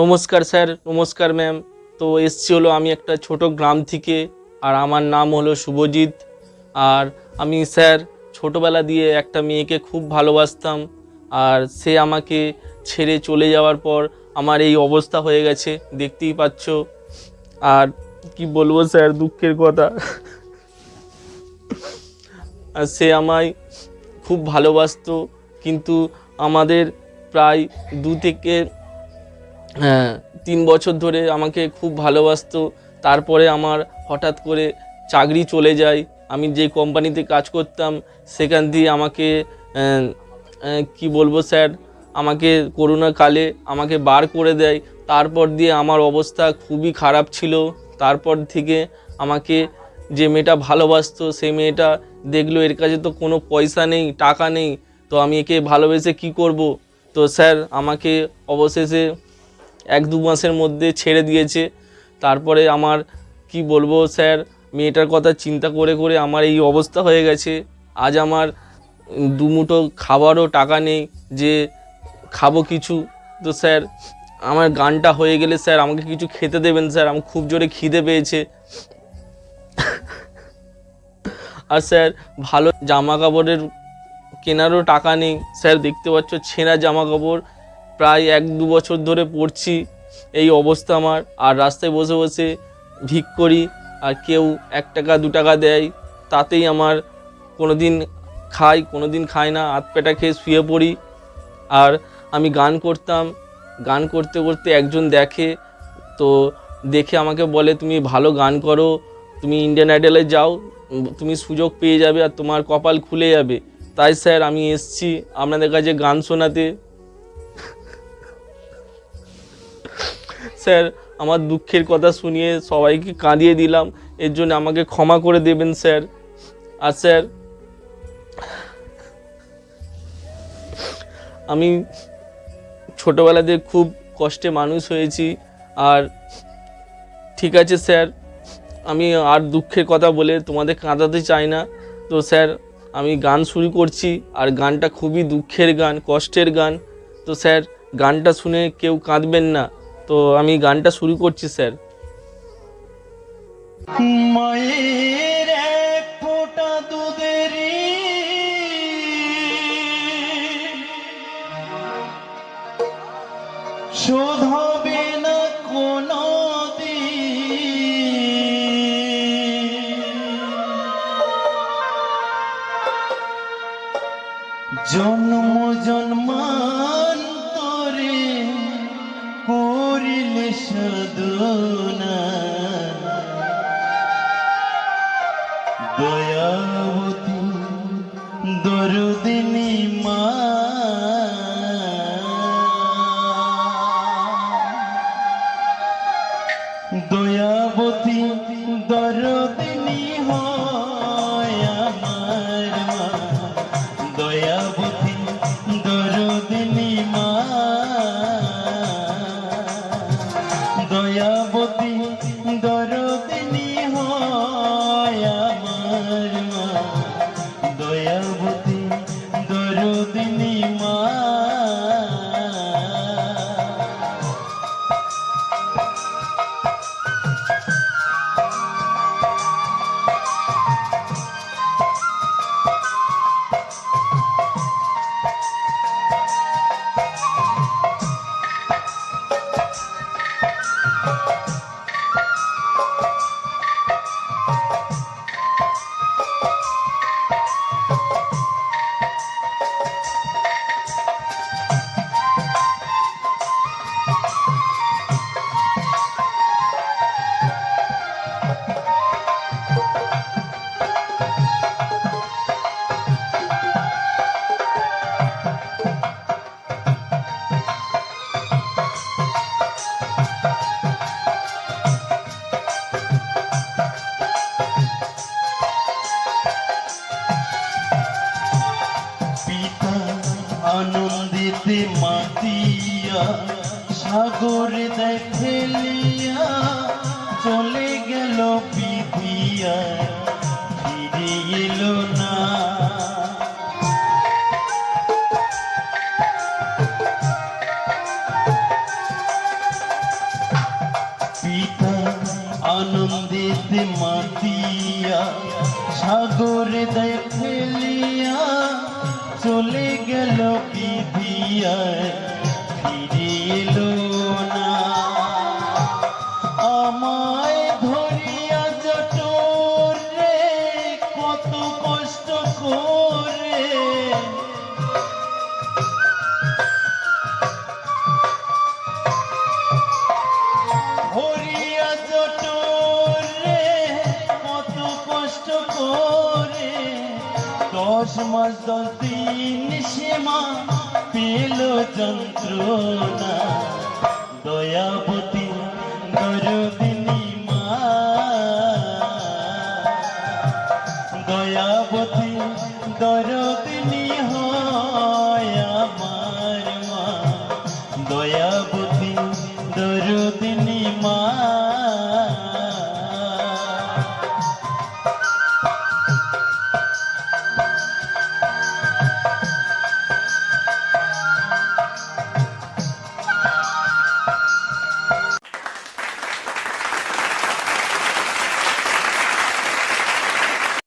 নমস্কার স্যার, নমস্কার ম্যাম। তো এসছি হলো আমি একটা ছোট গ্রাম থেকে, আর আমার নাম হলো শুভজিৎ। আর আমি স্যার ছোটবেলা দিয়ে একটা মেয়েকে খুব ভালোবাসতাম, আর সে আমাকে ছেড়ে চলে যাওয়ার পর আমার এই অবস্থা হয়ে গেছে, দেখতেই পাচ্ছ। আর কি বলব স্যার, দুঃখের কথা। আর সে আমায় খুব ভালোবাসতো, কিন্তু আমাদের প্রায় দু থেকে তিন বছর ধরে আমাকে খুব ভালোবাসতো। তারপরে আমার হঠাৎ করে চাকরি চলে যায়। আমি যে কোম্পানিতে কাজ করতাম, সেখান দিয়ে আমাকে কি বলব স্যার, আমাকে করোনা কালে আমাকে বার করে দেয়। তারপর দিয়ে আমার অবস্থা খুবই খারাপ ছিল। তারপর থেকে আমাকে যে মেয়েটা ভালোবাসতো, সেই মেয়েটা দেখল, এর কাছে তো কোনো পয়সা নেই, টাকা নেই, তো আমি একে ভালোবেসে কি করব? তো স্যার, আমাকে অবশেষে এক দু মাসের মধ্যে ছেড়ে দিয়েছে। তারপরে আমার, কি বলব স্যার, মেয়েটার কথা চিন্তা করে করে আমার এই অবস্থা হয়ে গেছে। আজ আমার দুমুঠো খাবারও টাকা নেই যে খাব কিছু। তো স্যার, আমার গানটা হয়ে গেলে স্যার আমাকে কিছু খেতে দেবেন স্যার আমার খুব জোরে খিদে পেয়েছে। আর স্যার, ভালো জামা কাপড়ের কেনারও টাকা নেই। স্যার, দেখতে পাচ্ছ ছেঁড়া জামা কাপড় প্রায় এক দু বছর ধরে পড়ছি এই অবস্থা আমার। আর রাস্তায় বসে বসে ভিক করি, আর কেউ এক টাকা, দু টাকা দেয়, তাতেই আমার কোনো দিন খাই কোনো দিন খাই না, হাত পেটা খেয়ে শুয়ে পড়ি। আর আমি গান করতাম, গান করতে করতে একজন দেখে, তো দেখে আমাকে বলে, তুমি ভালো গান করো, তুমি ইন্ডিয়ান আইডলে যাও, তুমি সুযোগ পেয়ে যাবে আর তোমার কপাল খুলে যাবে। তাই স্যার আমি এসছি আপনাদের কাছে গান শোনাতে। স্যার, আমার দুঃখের কথা শুনিয়ে সবাইকে কাঁদিয়ে দিলাম। এর জন্য আমাকে ক্ষমা করে দেবেন, স্যার। আর স্যার, আমি ছোটোবেলাতে খুব কষ্টে মানুষ হয়েছি। আর ঠিক আছে, স্যার, আমি আর দুঃখের কথা বলে তোমাদের কাঁদাতে চাই না। তো স্যার, আমি গান শুরু করছি, আর গানটা খুবই দুঃখের গান, কষ্টের গান। তো স্যার, গানটা শুনে কেউ কাঁদবেন না। তো আমি গানটা শুরু করছি স্যার। মায়ের এক ফোঁটা না কোনো জন্ম করিলে সাধনা দয়াবতী দরুদিনী মা। আনন্দিতে মাতিয়া, সাগরে দেয় ফেলিয়া চলে গেল পিতিয়া ফিরে এলো না। পিতা আনন্দিতে মাতিয়া, সাগরে দেয় ফেলিয়া চলে গেল বিধিয়ায় ফিরে এলো না। রে কত কষ্ট করে দশ মাস, দশ দিন সীমা পেল যন্ত্রণা। দয়াবতী দরদিনী মা। দয়াবতী দরদিনী হয় আমার মা। দয়াবতী